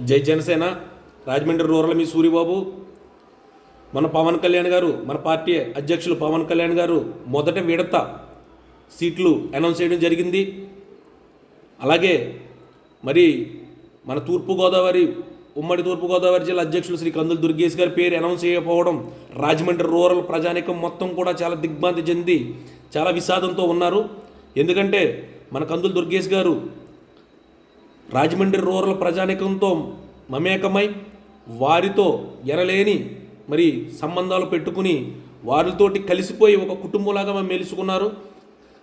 జై జనసేన రాజమండ్రి రూరల్ మీ సూరిబాబు. మన పవన్ కళ్యాణ్ గారు మన పార్టీ అధ్యక్షులు పవన్ కళ్యాణ్ గారు మొదట విడత సీట్లు అనౌన్స్ చేయడం జరిగింది. అలాగే మరి మన తూర్పుగోదావరి ఉమ్మడి తూర్పుగోదావరి జిల్లా అధ్యక్షులు శ్రీ కందులు దుర్గేష్ గారి పేరు అనౌన్స్ చేయకపోవడం రాజమండ్రి రూరల్ ప్రజానికం మొత్తం కూడా చాలా దిగ్భ్రాంతి చెంది చాలా విషాదంతో ఉన్నారు. ఎందుకంటే మన కందులు దుర్గేష్ గారు రాజమండ్రి రూరల్ ప్రజానికంతో మమేకమై వారితో ఎనలేని మరి సంబంధాలు పెట్టుకుని వారితోటి కలిసిపోయి ఒక కుటుంబంలాగా మేము మెలుసుకున్నారు.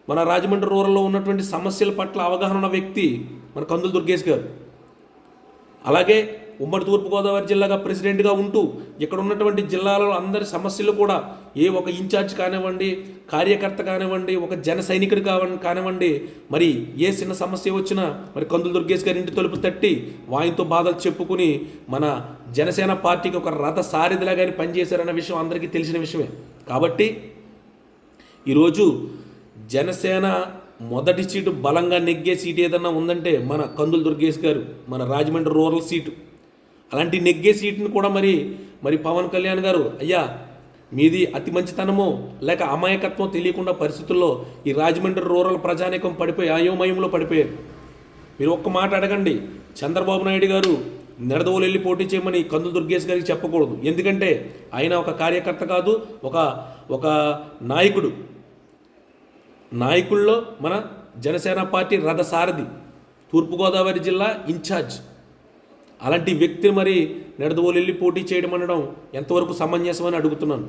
మన రాజమండ్రి రూరల్లో ఉన్నటువంటి సమస్యల పట్ల అవగాహన ఉన్న వ్యక్తి మన కందులు దుర్గేష్ గారు. అలాగే ఉమ్మడి తూర్పుగోదావరి జిల్లాగా ప్రెసిడెంట్గా ఉంటూ ఇక్కడ ఉన్నటువంటి జిల్లాలో అందరి సమస్యలు కూడా ఏ ఒక ఇన్ఛార్జ్ కానివ్వండి కార్యకర్త కానివ్వండి ఒక జన సైనికుడు కావ కానివ్వండి మరి ఏ చిన్న సమస్య వచ్చినా మరి కందులు దుర్గేష్ గారి ఇంటి తలుపు తట్టి వాయితో బాధలు చెప్పుకుని మన జనసేన పార్టీకి ఒక రథ సారిదిలాగాని పనిచేశారన్న విషయం అందరికీ తెలిసిన విషయమే. కాబట్టి ఈరోజు జనసేన మొదటి సీటు బలంగా నెగ్గే సీటు ఏదన్నా ఉందంటే మన కందులు దుర్గేష్ గారు మన రాజమండ్రి రూరల్ సీటు. అలాంటి నెగ్గే సీట్ని కూడా మరి మరి పవన్ కళ్యాణ్ గారు అయ్యా మీది అతి మంచితనమో లేక అమాయకత్వం తెలియకుండా పరిస్థితుల్లో ఈ రాజమండ్రి రూరల్ ప్రజానీకం పడిపోయి అయోమయంలో పడిపోయారు. మీరు ఒక్క మాట అడగండి. చంద్రబాబు నాయుడు గారు నిడదవోలు వెళ్ళి పోటీ చేయమని కందులు దుర్గేష్ గారికి చెప్పకూడదు. ఎందుకంటే ఆయన ఒక కార్యకర్త కాదు ఒక ఒక నాయకుడు. నాయకుల్లో మన జనసేన పార్టీ రథసారథి. తూర్పుగోదావరి జిల్లా ఇన్ఛార్జ్. అలాంటి వ్యక్తిని మరి నిడదవోలు వెళ్ళి పోటీ చేయడం అనడం ఎంతవరకు సమంజసమని అడుగుతున్నాను.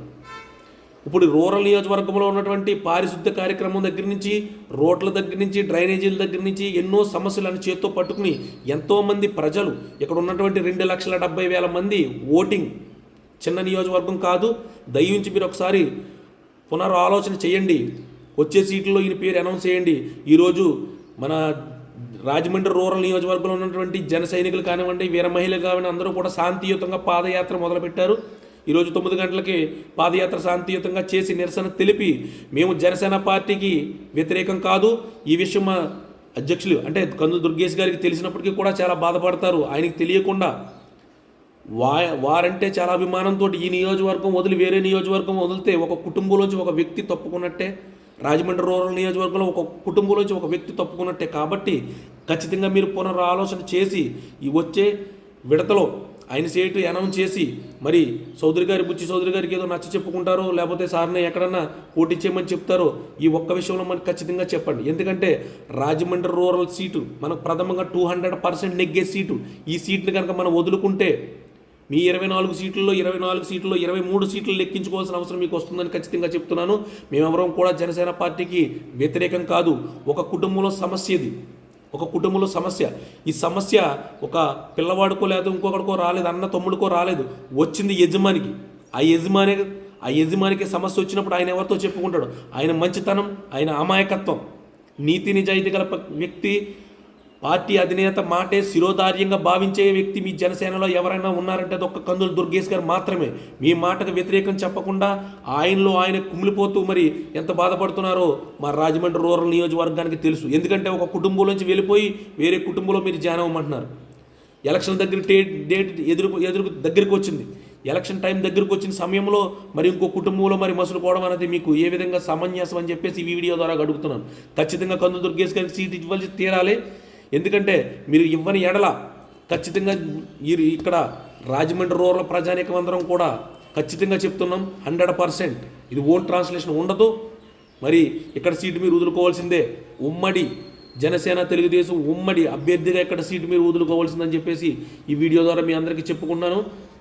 ఇప్పుడు రూరల్ నియోజకవర్గంలో ఉన్నటువంటి పారిశుద్ధ కార్యక్రమం దగ్గర నుంచి రోడ్ల దగ్గర నుంచి డ్రైనేజీల దగ్గర నుంచి ఎన్నో సమస్యలను చేత్తో పట్టుకుని ఎంతోమంది ప్రజలు ఇక్కడ ఉన్నటువంటి రెండు లక్షల డెబ్బై వేల మంది ఓటింగ్ చిన్న నియోజకవర్గం కాదు దయించి మీరు ఒకసారి పునరాలోచన చేయండి. వచ్చే సీట్లలో ఈయన పేరు అనౌన్స్ చేయండి. ఈరోజు మన రాజమండ్రి రూరల్ నియోజకవర్గంలో ఉన్నటువంటి జన సైనికులు కానివ్వండి వీర మహిళలు కానివ్వండి అందరూ కూడా శాంతియుతంగా పాదయాత్ర మొదలుపెట్టారు. ఈరోజు తొమ్మిది గంటలకి పాదయాత్ర శాంతియుతంగా చేసి నిరసన తెలిపి మేము జనసేన పార్టీకి వ్యతిరేకం కాదు. ఈ విషయం మా అధ్యక్షులు అంటే కందు దుర్గేష్ గారికి తెలిసినప్పటికీ కూడా చాలా బాధపడతారు. ఆయనకి తెలియకుండా వా వారంటే చాలా అభిమానంతో ఈ నియోజకవర్గం వదిలి వేరే నియోజకవర్గం వదిలితే ఒక కుటుంబంలోంచి ఒక వ్యక్తి తప్పుకున్నట్టే రాజమండ్రి రూరల్ నియోజకవర్గంలో ఒక కుటుంబంలోంచి ఒక వ్యక్తి తప్పుకున్నట్టే. కాబట్టి ఖచ్చితంగా మీరు పునరాలోచన చేసి ఈ వచ్చే విడతలో ఆయన సేటు అనౌన్స్ చేసి మరి చౌదరి గారి బుచ్చి చౌదరి గారికి ఏదో నచ్చ చెప్పుకుంటారో లేకపోతే సార్ని ఎక్కడన్నా పోటీ చేయమని చెప్తారో ఈ ఒక్క విషయంలో మనకు ఖచ్చితంగా చెప్పండి. ఎందుకంటే రాజమండ్రి రూరల్ సీటు మనకు ప్రథమంగా టూ హండ్రెడ్ పర్సెంట్ నెగ్గే సీటు. ఈ సీట్ని కనుక మనం వదులుకుంటే మీ ఇరవై నాలుగు సీట్లలో ఇరవై నాలుగు సీట్లలో ఇరవై మూడు సీట్లు లెక్కించుకోవాల్సిన అవసరం మీకు వస్తుందని ఖచ్చితంగా చెప్తున్నాను. మేమెవరం కూడా జనసేన పార్టీకి వ్యతిరేకం కాదు. ఒక కుటుంబంలో సమస్య ఇది. ఒక కుటుంబంలో సమస్య. ఈ సమస్య ఒక పిల్లవాడికో లేదా ఇంకొకడికో రాలేదు అన్న తమ్ముడికో రాలేదు. వచ్చింది యజమానికి. ఆ యజమాని ఆ యజమానికి సమస్య వచ్చినప్పుడు ఆయన ఎవరితో చెప్పుకుంటాడు? ఆయన మంచితనం ఆయన అమాయకత్వం. నీతి నిజాయితీ గల వ్యక్తి పార్టీ అధినేత మాటే శిరోధార్యంగా భావించే వ్యక్తి మీ జనసేనలో ఎవరైనా ఉన్నారంటే అది ఒక్క కందులు దుర్గేష్ గారు మాత్రమే. మీ మాటకు వ్యతిరేకం చెప్పకుండా ఆయనలో ఆయన కుమిలిపోతూ మరి ఎంత బాధపడుతున్నారో మా రాజమండ్రి రూరల్ నియోజకవర్గానికి తెలుసు. ఎందుకంటే ఒక కుటుంబంలోంచి వెళ్ళిపోయి వేరే కుటుంబంలో మీరు జాయిన్ అవ్వమంటున్నారు. ఎలక్షన్ దగ్గర డేట్ ఎదురు ఎదురు దగ్గరికి వచ్చింది. ఎలక్షన్ టైం దగ్గరకు వచ్చిన సమయంలో మరి ఇంకో కుటుంబంలో మరి మసులుకోవడం అనేది మీకు ఏ విధంగా సమంజసం అని చెప్పేసి ఈ వీడియో ద్వారా అడుగుతున్నాను. ఖచ్చితంగా కందులు దుర్గేష్ గారికి సీట్ ఇవ్వాల్సి తీరాలి. ఎందుకంటే మీరు ఇవ్వని ఎడల ఖచ్చితంగా మీరు ఇక్కడ రాజమండ్రి రూరల్ ప్రజానీకం అందరం కూడా ఖచ్చితంగా చెప్తున్నాం హండ్రెడ్ పర్సెంట్. ఇది ఓన్ ట్రాన్స్లేషన్ ఉండదు. మరి ఇక్కడ సీటు మీరు వదులుకోవాల్సిందే. ఉమ్మడి జనసేన తెలుగుదేశం ఉమ్మడి అభ్యర్థిగా ఇక్కడ సీటు మీరు వదులుకోవాల్సిందని చెప్పేసి ఈ వీడియో ద్వారా మీ అందరికీ చెప్పుకున్నాను.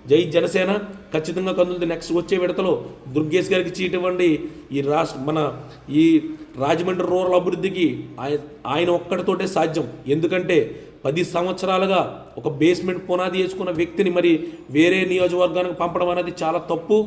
జై జనసేన. ఖచ్చితంగా కందులది నెక్స్ట్ వచ్చే విడతలో దుర్గేష్ గారికి చీట్ ఇవ్వండి. ఈ రాష్ట్ర మన ఈ రాజమండ్రి రూరల్ అభివృద్ధికి ఆయన ఆయన ఒక్కడితోటే సాధ్యం. ఎందుకంటే పది సంవత్సరాలుగా ఒక బేస్మెంట్ పునాది వేసుకున్న వ్యక్తిని మరి వేరే నియోజకవర్గానికి పంపడం అనేది చాలా తప్పు.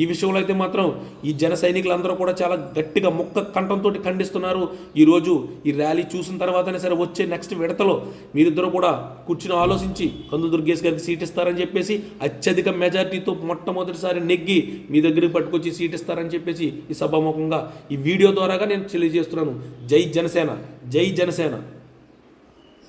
ఈ విషయంలో అయితే మాత్రం ఈ జన సైనికులందరూ కూడా చాలా గట్టిగా ముక్క కంఠంతో ఖండిస్తున్నారు. ఈరోజు ఈ ర్యాలీ చూసిన తర్వాతనే సరే వచ్చే నెక్స్ట్ విడతలో మీరిద్దరూ కూడా కూర్చుని ఆలోచించి కందు దుర్గేష్ గారికి సీట్ ఇస్తారని చెప్పేసి అత్యధిక మెజార్టీతో మొట్టమొదటిసారి నెగ్గి మీ దగ్గరికి పట్టుకొచ్చి సీట్ ఇస్తారని చెప్పేసి ఈ సభాముఖంగా ఈ వీడియో ద్వారాగా నేను తెలియజేస్తున్నాను. జై జనసేన జై జనసేన.